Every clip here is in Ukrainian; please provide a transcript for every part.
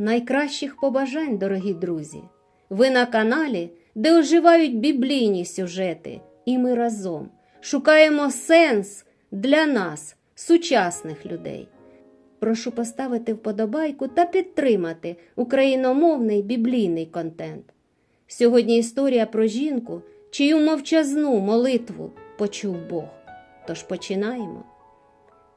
найкращих побажань, дорогі друзі. Ви на каналі, де оживають біблійні сюжети, і ми разом шукаємо сенс для нас, сучасних людей. Прошу поставити вподобайку та підтримати україномовний біблійний контент. Сьогодні історія про жінку, чию мовчазну молитву почув Бог. Тож починаємо.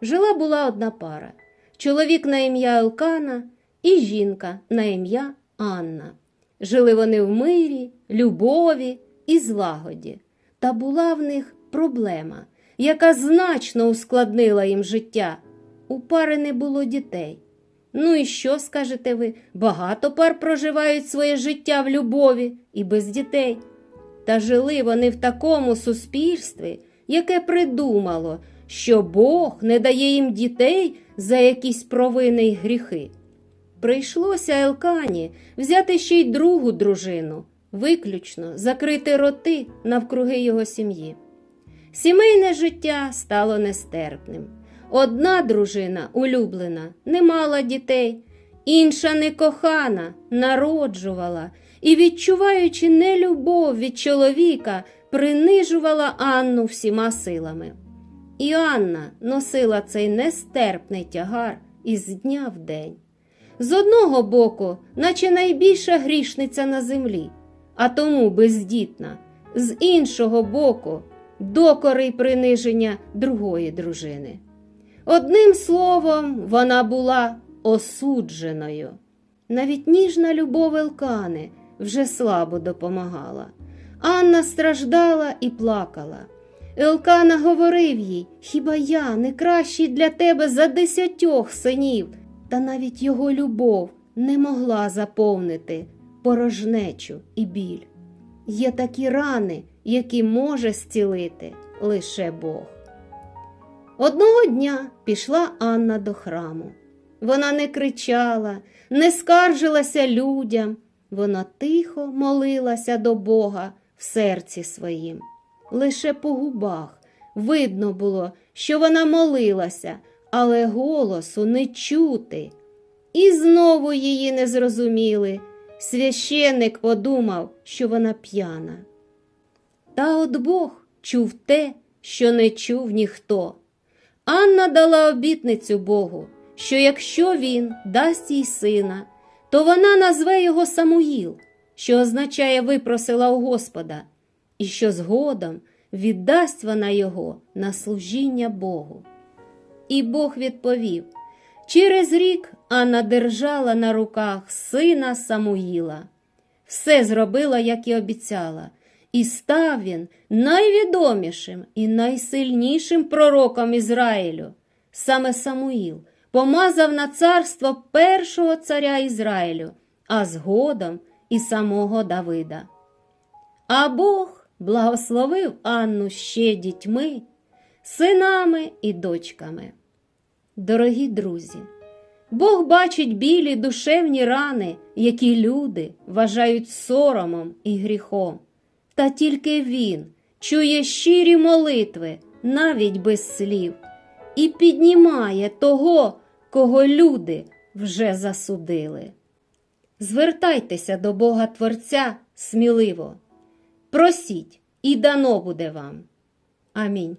Жила була одна пара: чоловік на ім'я Елкана і жінка на ім'я Анна. Жили вони в мирі, любові і злагоді. Та була в них проблема, яка значно ускладнила їм життя. У пари не було дітей. Ну і що, скажете ви, багато пар проживають своє життя в любові і без дітей. Та жили вони в такому суспільстві, яке придумало, що Бог не дає їм дітей за якісь провини й гріхи. Прийшлося Елкані взяти ще й другу дружину, виключно закрити роти навкруги його сім'ї. Сімейне життя стало нестерпним. Одна дружина, улюблена, не мала дітей, інша некохана, народжувала і, відчуваючи нелюбов від чоловіка, принижувала Анну всіма силами. І Анна носила цей нестерпний тягар із дня в день. З одного боку, наче найбільша грішниця на землі, а тому бездітна, з іншого боку, докори й приниження другої дружини. Одним словом, вона була осудженою. Навіть ніжна любов Елкани вже слабо допомагала. Анна страждала і плакала. Елкана говорив їй, хіба я не кращий для тебе за десятьох синів, та навіть його любов не могла заповнити порожнечу і біль. Є такі рани, які може зцілити лише Бог. Одного дня пішла Анна до храму. Вона не кричала, не скаржилася людям, вона тихо молилася до Бога в серці своїм. Лише по губах видно було, що вона молилася, але голосу не чути. І знову її не зрозуміли. Священник подумав, що вона п'яна. Та от Бог чув те, що не чув ніхто. Анна дала обітницю Богу, що якщо він дасть їй сина, то вона назве його Самуїл, що означає випросила у Господа, і що згодом віддасть вона його на служіння Богу. І Бог відповів: через рік Анна держала на руках сина Самуїла. Все зробила, як і обіцяла, і став він найвідомішим і найсильнішим пророком Ізраїлю. Саме Самуїл помазав на царство першого царя Ізраїлю, а згодом і самого Давида. А Бог благословив Анну ще дітьми, синами і дочками. Дорогі друзі, Бог бачить білі душевні рани, які люди вважають соромом і гріхом. Та тільки Він чує щирі молитви, навіть без слів, і піднімає того, кого люди вже засудили. Звертайтеся до Бога Творця сміливо, просіть, і дано буде вам. Амінь.